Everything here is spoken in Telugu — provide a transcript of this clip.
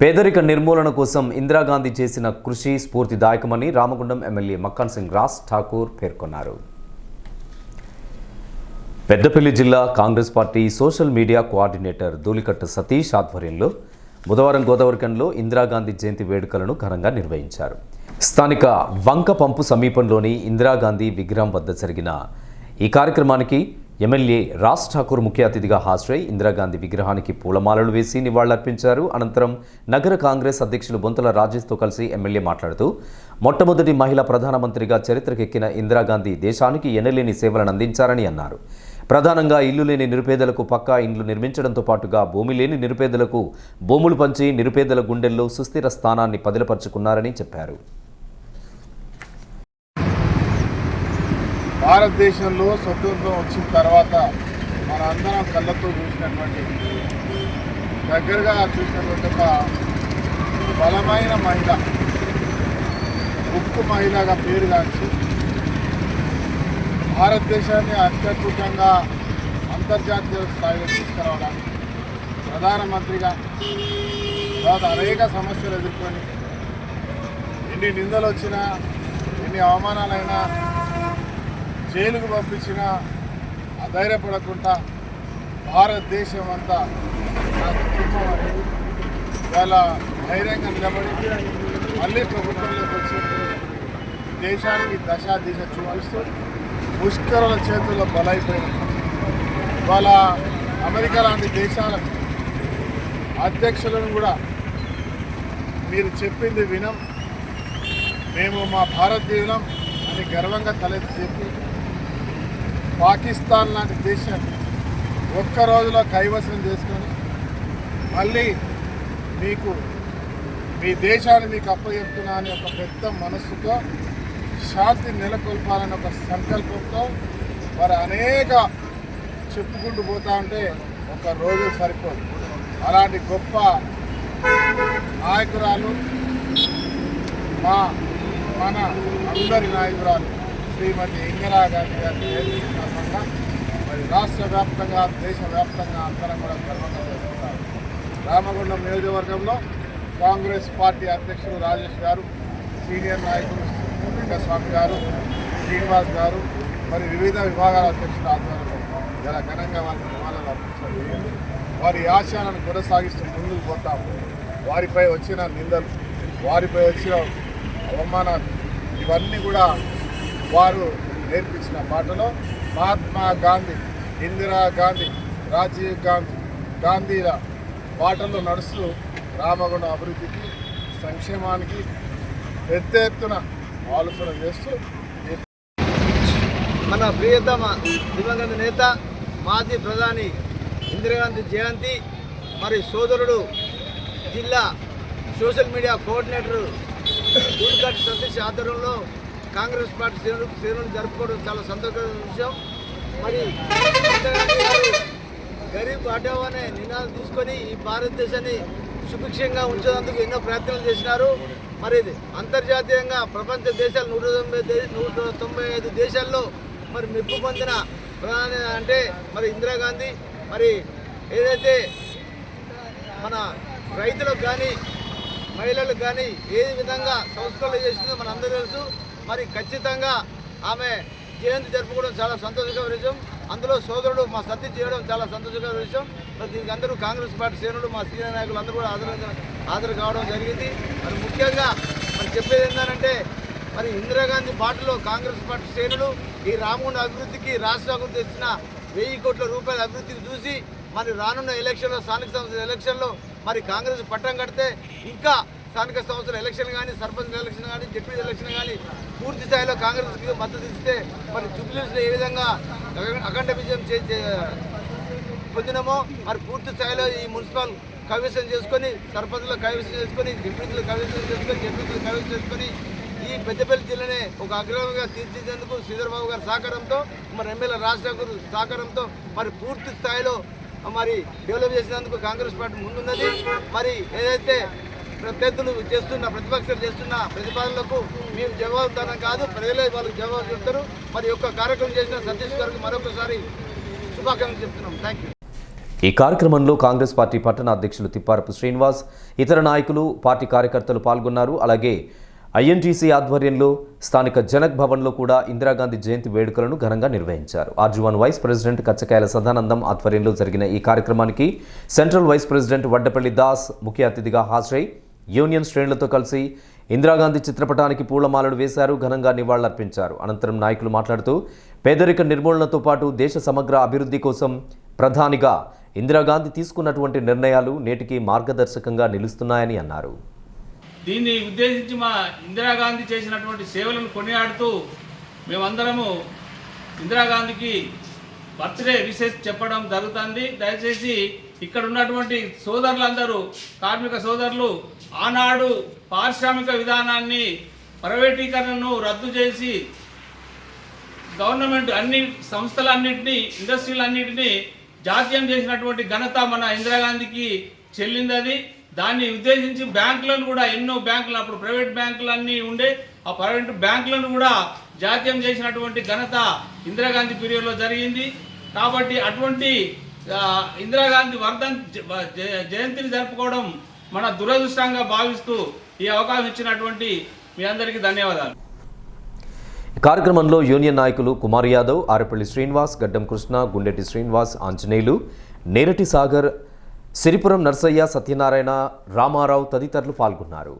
పేదరిక నిర్మూలన కోసం ఇందిరాగాంధీ చేసిన కృషి స్ఫూర్తిదాయకమని రామగుండం ఎమ్మెల్యే మక్కాన్ సింగ్ రాస్ ఠాకూర్ పేర్కొన్నారు. పెద్దపల్లి జిల్లా Congress party social media coordinator ధూళికట్టు Satish ఆధ్వర్యంలో బుధవారం గోదావరికంలో ఇందిరాగాంధీ జయంతి వేడుకలను ఘనంగా నిర్వహించారు. స్థానిక వంక పంపు సమీపంలోని ఇందిరాగాంధీ విగ్రహం వద్ద జరిగిన ఈ కార్యక్రమానికి ఎమ్మెల్యే రాజ్ ఠాకూర్ ముఖ్య అతిథిగా హాజరై ఇందిరాగాంధీ విగ్రహానికి పూలమాలలు వేసి నివాళులర్పించారు. అనంతరం నగర కాంగ్రెస్ అధ్యక్షులు బొంతల రాజేష్తో కలిసి ఎమ్మెల్యే మాట్లాడుతూ మొట్టమొదటి మహిళా ప్రధానమంత్రిగా చరిత్రకెక్కిన ఇందిరాగాంధీ దేశానికి ఎనలేని సేవలను అందించారని అన్నారు. ప్రధానంగా ఇల్లు లేని నిరుపేదలకు పక్కా ఇండ్లు నిర్మించడంతో పాటుగా భూమి లేని నిరుపేదలకు భూములు పంచి నిరుపేదల గుండెల్లో సుస్థిర స్థానాన్ని పదిలపరుచుకున్నారని చెప్పారు. భారతదేశంలో స్వతంత్రం వచ్చిన తర్వాత మన అందరం కళ్ళతో చూసినటువంటి దగ్గరగా చూసినటువంటి ఒక బలమైన మహిళ ఉక్కు మహిళగా పేరుగాంచి భారతదేశాన్ని అత్యద్భుతంగా అంతర్జాతీయ స్థాయిలో తీసుకురావడానికి ప్రధానమంత్రిగా తర్వాత అనేక సమస్యలు ఎదుర్కొని ఎన్ని నిందలు వచ్చినా ఎన్ని అవమానాలైనా జైలుకు పంపించిన అధైర్యపడకుండా భారతదేశం అంతా నా కుటుంబం అనేది ధైర్యంగా నిలబడి మళ్ళీ ప్రభుత్వంలోకి వచ్చి దేశానికి దశ దిశ చూపిస్తూ ముష్కరుల చేతుల్లో బలైపోయిన. ఇవాళ అమెరికా లాంటి దేశాలకు అధ్యక్షులను కూడా మీరు చెప్పింది వినం. మేము మా భారతీయులం అని గర్వంగా తలెత్తి చెప్పి పాకిస్తాన్ లాంటి దేశాన్ని ఒక్క రోజులో కైవసం చేసుకొని మళ్ళీ మీకు మీ దేశాన్ని మీకు అప్పచెప్తున్నా అనే ఒక పెద్ద మనస్సుతో శాంతి నెలకొల్పాలని ఒక సంకల్పంతో వారు అనేక చెప్పుకుంటూ పోతా ఉంటే ఒక రోజు సరిపోదు. అలాంటి గొప్ప నాయకురాలు మా మన అందరి నాయకురాలు శ్రీమతి ఇందిరా గాంధీ గారి జయంతి సందర్భంగా మరి రాష్ట్ర వ్యాప్తంగా దేశవ్యాప్తంగా అందరం కూడా గర్వంగా జరుపుకుంటారు రామగుండం నియోజకవర్గంలో కాంగ్రెస్ పార్టీ అధ్యక్షులు రాజేష్ గారు సీనియర్ నాయకులు వెంకటస్వామి గారు శ్రీనివాస్ గారు మరి వివిధ విభాగాల అధ్యక్షుల ఆధ్వర్యంలో చాలా ఘనంగా వారికి నివాళులు అర్పించారు వారి ఆశయాలను కొనసాగిస్తూ ముందుకు పోతాము వారిపై వచ్చిన నిందలు వారిపై వచ్చిన అవమానాలు ఇవన్నీ కూడా వారు నేర్పించిన పాటలో మహాత్మా గాంధీ ఇందిరా గాంధీ రాజీవ్ గాంధీ గాంధీల బాటల్లో నడుస్తూ రామగుణ అభివృద్ధికి సంక్షేమానికి పెద్ద ఎత్తున ఆలోచన చేస్తూ మన ప్రియతమ దివంగత నేత మాజీ ప్రధాని ఇందిరాగాంధీ జయంతి మరి సోదరుడు జిల్లా సోషల్ మీడియా కోఆర్డినేటర్ దూర్ఘట్ సతీష్ ఆధ్వర్యంలో కాంగ్రెస్ పార్టీ శ్రేణులు శ్రేణులు జరుపుకోవడం చాలా సంతోషకరమైన విషయం. మరి గరీబ్ హటావ్ అనే నినాదం తీసుకొని ఈ భారతదేశాన్ని సుభిక్షంగా ఉంచేందుకు ఎన్నో ప్రయత్నాలు చేసినారు. మరి అంతర్జాతీయంగా ప్రపంచ దేశాలు నూట తొంభై నూట తొంభై ఐదు దేశాల్లో మరి మెప్పు పొందిన ప్రధాని అంటే మరి ఇందిరాగాంధీ మరి ఏదైతే మన రైతులకు కానీ మహిళలకు కానీ ఏ విధంగా సంస్కరణలు చేసిందో మన అందరూ తెలుసు. మరి ఖచ్చితంగా ఆమె జయంతి జరుపుకోవడం చాలా సంతోషకర విషయం. అందులో సోదరుడు మా సతీ చేయడం చాలా సంతోషకర విషయం. దీనికి అందరూ కాంగ్రెస్ పార్టీ శ్రేణులు మా సీనియర్ నాయకులు అందరూ కూడా హాజరు హాజరు కావడం జరిగింది. మరి ముఖ్యంగా మరి చెప్పేది ఏంటంటే మరి ఇందిరాగాంధీ బాటలో కాంగ్రెస్ పార్టీ శ్రేణులు ఈ రామగుండ అభివృద్ధికి రాష్ట్ర అభివృద్ధి ఇచ్చిన వెయ్యి కోట్ల రూపాయల అభివృద్ధికి చూసి మరి రానున్న ఎలక్షన్లో స్థానిక సంస్థల ఎలక్షన్లో మరి కాంగ్రెస్ పట్టం కడితే ఇంకా స్థానిక సంస్థల ఎలక్షన్ కానీ సర్పంచ్ ఎలక్షన్ కానీ జడ్పీ ఎలక్షన్ కానీ పూర్తి స్థాయిలో కాంగ్రెస్కి మద్దతు ఇస్తే మరి జూబ్లీస్లో ఏ విధంగా అఖ- అఖండ విజయం చే పొందినామో మరి పూర్తి స్థాయిలో ఈ మున్సిపల్ కవిసం చేసుకొని సర్పంచ్లో కవిసం చేసుకొని డిప్యూటీలు కవిసం చేసుకొని జడ్పీలు కవిసం చేసుకొని ఈ పెద్దపల్లి జిల్లానే ఒక అగ్రహంగా తీర్చిదేందుకు శ్రీధర్బాబు గారి సహకారంతో మరి ఎమ్మెల్యే రాజశేఖర్ సహకారంతో మరి పూర్తి స్థాయిలో మరి డెవలప్ చేసినందుకు కాంగ్రెస్ పార్టీ ముందున్నది. మరి ఏదైతే ప్రత్యర్థులు చేస్తున్న ప్రతిపక్షాలు చేస్తున్న ప్రతిపాదనలకు మేము జవాబుదారం కాదు ప్రజలే వాళ్ళకి జవాబు చెప్తారు. మరి యొక్క కార్యక్రమం చేసిన సతీష్ గారికి మరొకసారి శుభాకాంక్షలు చెప్తున్నాం. థ్యాంక్ ఈ కార్యక్రమంలో కాంగ్రెస్ పార్టీ పట్టణ అధ్యక్షులు తిప్పారపు శ్రీనివాస్ ఇతర నాయకులు పార్టీ కార్యకర్తలు పాల్గొన్నారు. అలాగే ఐఎన్టీసీ ఆధ్వర్యంలో స్థానిక జనక్ భవన్లో కూడా ఇందిరాగాంధీ జయంతి వేడుకలను ఘనంగా నిర్వహించారు. R G one vice president Kachchakayala Sadanandam ఆధ్వర్యంలో జరిగిన ఈ కార్యక్రమానికి central vice president Vaddapalli Das ముఖ్య అతిథిగా హాజరై యూనియన్ శ్రేణులతో కలిసి ఇందిరాగాంధీ చిత్రపటానికి పూలమాలలు వేశారు ఘనంగా నివాళులర్పించారు. అనంతరం నాయకులు మాట్లాడుతూ పేదరిక నిర్మూలనతో పాటు దేశ సమగ్ర అభివృద్ధి కోసం ప్రధానిగా ఇందిరాగాంధీ తీసుకున్నటువంటి నిర్ణయాలు నేటికి మార్గదర్శకంగా నిలుస్తున్నాయని అన్నారు. దీన్ని ఉద్దేశించి మా ఇందిరాగాంధీ చేసినటువంటి సేవలను కొనియాడుతూ మేమందరము ఇందిరాగాంధీకి బర్త్డే విషెస్ చెప్పడం జరుగుతుంది. దయచేసి ఇక్కడ ఉన్నటువంటి సోదరులందరూ కార్మిక సోదరులు ఆనాడు పారిశ్రామిక విధానాన్ని ప్రైవేటీకరణను రద్దు చేసి గవర్నమెంట్ అన్ని సంస్థలన్నింటినీ ఇండస్ట్రీలన్నింటినీ జాతీయం చేసినటువంటి ఘనత మన ఇందిరాగాంధీకి చెల్లిందని దాన్ని ఉద్దేశించి బ్యాంకులను కూడా ఎన్నో బ్యాంకులు అప్పుడు ప్రైవేట్ బ్యాంకులు అన్నీ ఉండే ఆ ప్రైవేట్ బ్యాంకులను కూడా జాతీయం చేసినటువంటి ఘనత ఇందిరాగాంధీ పీరియడ్లో జరిగింది. కాబట్టి అటువంటి ఇందిరాగాంధీ వర్ధన్ జయంతిని జరుపుకోవడం మన దురదృష్టంగా భావిస్తూ ఈ అవకాశం ఇచ్చినటువంటి మీ అందరికీ ధన్యవాదాలు. కార్యక్రమంలో యూనియన్ నాయకులు కుమార్ యాదవ్ ఆరపల్లి శ్రీనివాస్ గడ్డం కృష్ణ గుండెటి శ్రీనివాస్ ఆంజనేయులు నేరటి సాగర్ సిరిపురం నర్సయ్య సత్యనారాయణ రామారావు తదితరులు పాల్గొన్నారు.